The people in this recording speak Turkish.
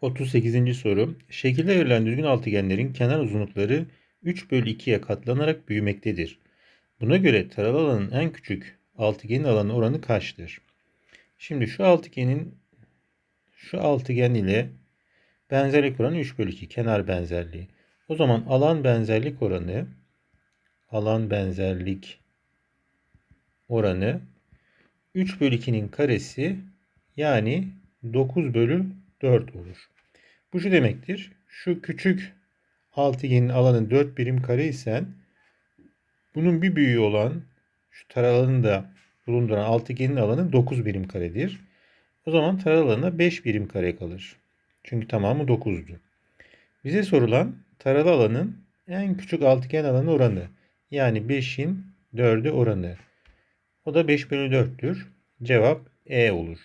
38. soru. Şekilde verilen düzgün altıgenlerin kenar uzunlukları 3 bölü 2'ye katlanarak büyümektedir. Buna göre taralı alanın en küçük altıgenin alanı oranı kaçtır? Şimdi şu altıgenin şu altıgen ile benzerlik oranı 3 bölü 2 kenar benzerliği. O zaman alan benzerlik oranı alan benzerlik oranı 3 bölü 2'nin karesi yani 9 bölü 4 olur. Bu şu demektir. Şu küçük altıgenin alanı 4 birim kare ise bunun bir büyüğü olan şu taralanın da bulunduran altıgenin alanı 9 birim karedir. O zaman taralı alanına 5 birim kare kalır. Çünkü tamamı 9'du. Bize sorulan taralı alanın en küçük altıgen alanı oranı. Yani 5'in 4'ü oranı. O da 5 bölü 4'tür. Cevap E olur.